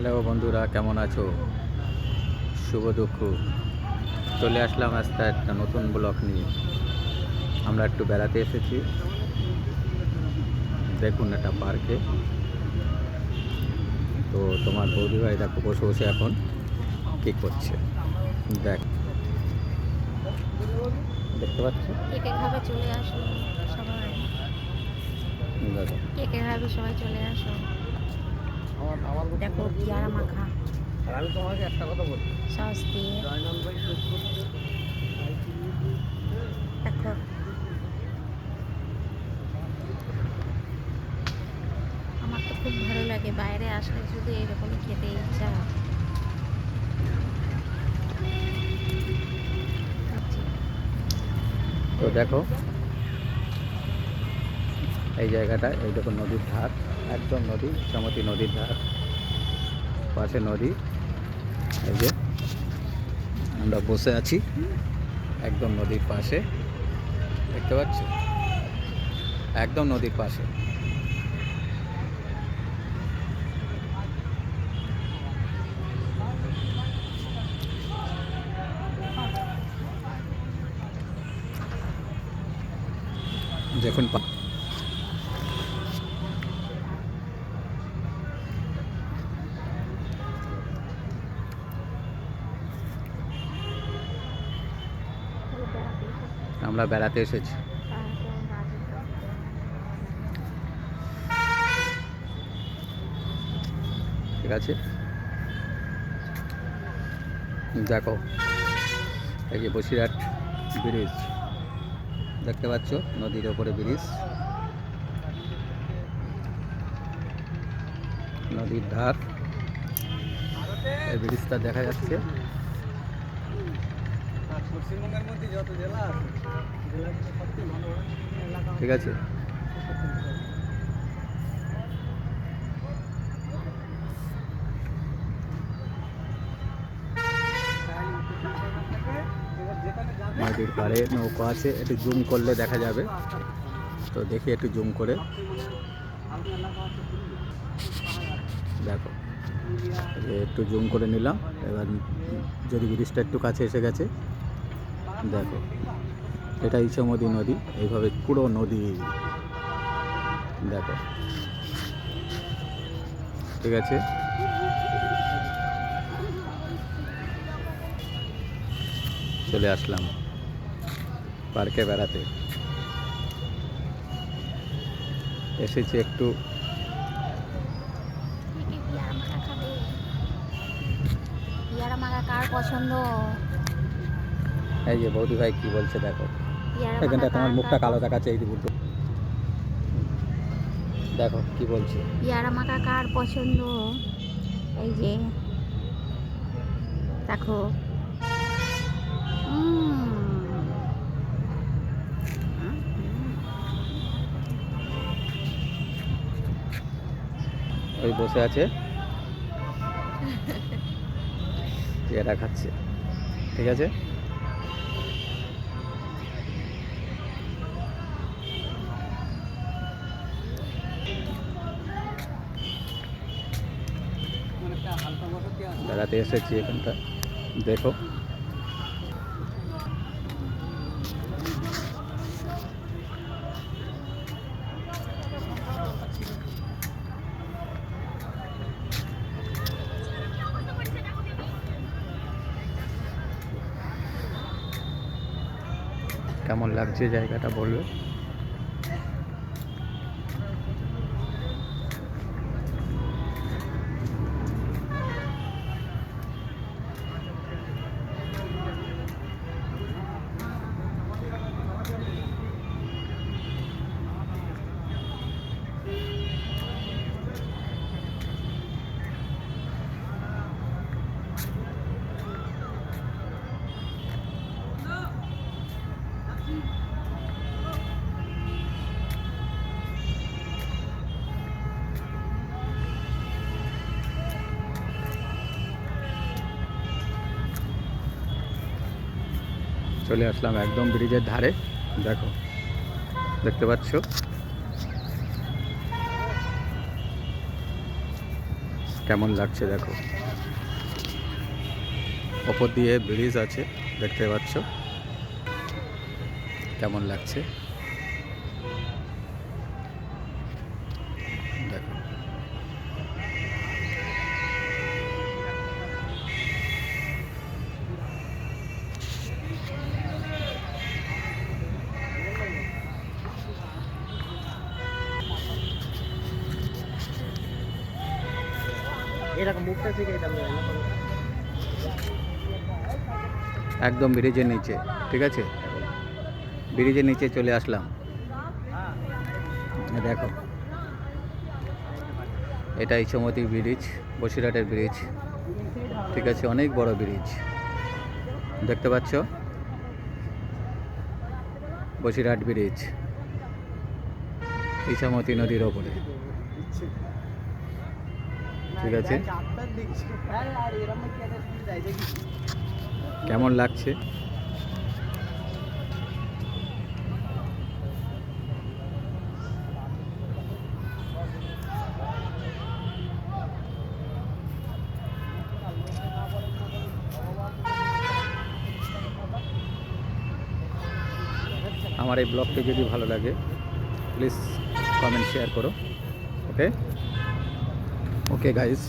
Hello বন্ধুরা কেমন আছো? শুভ দুঃখ। চলে আসলাম আজকে একটা নতুন ব্লক নিয়ে। আমরা একটু বেড়াতে এসেছি। দেখুন একটা পার্কে। তো তোমার বৌদি ভাই দেখো বসে বসে এখন কী করছে। দেখ। দেখতে পাচ্ছ? কেকে চলে আসো সবাই। কেকে সবাই চলে আসো। দেখো পেয়ারা মাখা। আমি তোমাকে একটা কথা বলি। সস দিয়ে। দেখো। আমার তো খুব ভালো লাগে বাইরে আসলে শুধু এরকমই খেতে ইচ্ছা। তো দেখো এই জায়গাটা এই দেখো নদীর ধার। একদম নদী চামতি নদীর ধার, পাশে নদী, এই যে আমরা বসে আছি একদম নদীর পাশে, দেখতে পাচ্ছ? একদম নদীর পাশে। দেখুন পা- আমরা বেড়াতে এসেছি। ঠিক আছে? দেখো, এই যে বসিরহাট ব্রিজ। দেখতে পাচ্ছ? নদীর ওপরে ব্রিজ। নদীর ধার। এই ব্রিজটা দেখা যাচ্ছে। ঠিক আছে। নদীর পাড়ে নৌকা আছে, একটু জুম করলে দেখা যাবে। তো দেখি একটু জুম করে। দেখো, একটু জুম করে নিলাম। এবার যদি ব্রিজটা একটু কাছে এসে গেছে। দেখো, এটা ইছামতি নদী, এইভাবে পুরো নদী। দেখো, ঠিক আছে? চলে আসলাম পার্কে বেড়াতে। এসেছি একটু কার পছন্দ? এই যে বৌদি ভাই কি বলছে দেখো। এখানটা তোমার মুখটা কালো দেখাচ্ছে এই উল্টো দেখো কি বলছে। পেয়ারা মাখা কার পছন্দ। এই যে দেখো। ওই বসে আছে। পেয়ারা খাচ্ছে। ঠিক আছে? বেড়াতে এসেছি এখানটা। দেখো। কেমন লাগছে জায়গাটা বলবে? চলে আসলাম একদম ব্রিজের ধারে। দেখো, দেখতে পাচ্ছ? কেমন লাগছে দেখো? ওপর দিয়ে ব্রিজ আছে, দেখতে পাচ্ছ? কেমন লাগছে? একদম ব্রিজের নিচে, ঠিক আছে? ব্রিজের নিচে চলে আসলাম। দেখো। এটা ইছমতি ব্রিজ, বসিরহাটের ব্রিজ, ঠিক আছে? অনেক বড় ব্রিজ। দেখতে পাচ্ছ? বসিরহাট ব্রিজ, ইছামতি নদীর ওপরে। ঠিক আছে। কেমন লাগছে? আমার এই ব্লগটি যদি ভালো লাগে প্লিজ কমেন্ট শেয়ার করো ওকে ওকে গাইজ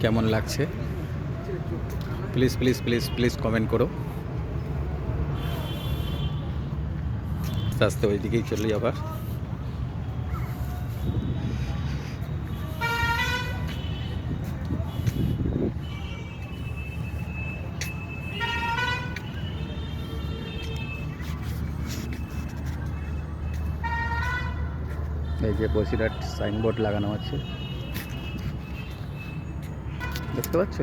কেমন লাগছে? Please please please please comment করো। আস্তে আস্তে ওই দিকেই চলি আবার। এই যে বসিরহাট সাইনবোর্ড লাগানো আছে। দেখতে পাচ্ছ?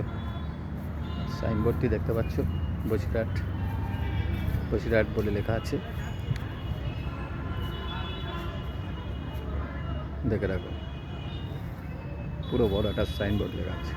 সাইনবোর্ডটি দেখতে পাচ্ছ? বসিরহাট বসিরহাট বলে লেখা আছে। দেখে রাখো। পুরো বড় একটা সাইনবোর্ড লেখা আছে।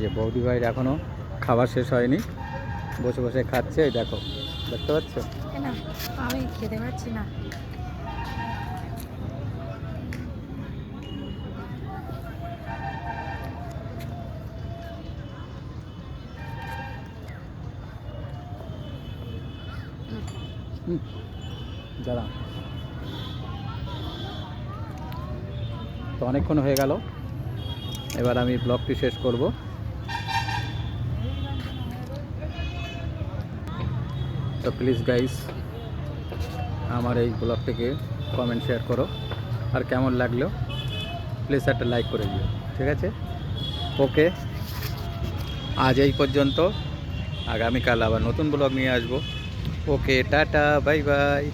এই যে বৌদি ভাইয়ের এখনও খাবার শেষ হয়নি। বসে বসে খাচ্ছে এই দেখো দেখতে পাচ্ছ? আমি খেতে পারছি না। দাঁড়া। তো অনেকক্ষণ হয়ে গেল। এবার আমি ব্লগটি শেষ করব। তো প্লিজ গাইস আমার এই ব্লগটিকে কমেন্ট শেয়ার করো। আর কেমন লাগল প্লিজ একটা লাইক করে দিও, ঠিক আছে? ওকে আজ এই পর্যন্ত, আগামীকাল আবার নতুন ব্লগ নিয়ে আসব। ওকে টাটা বাই বাই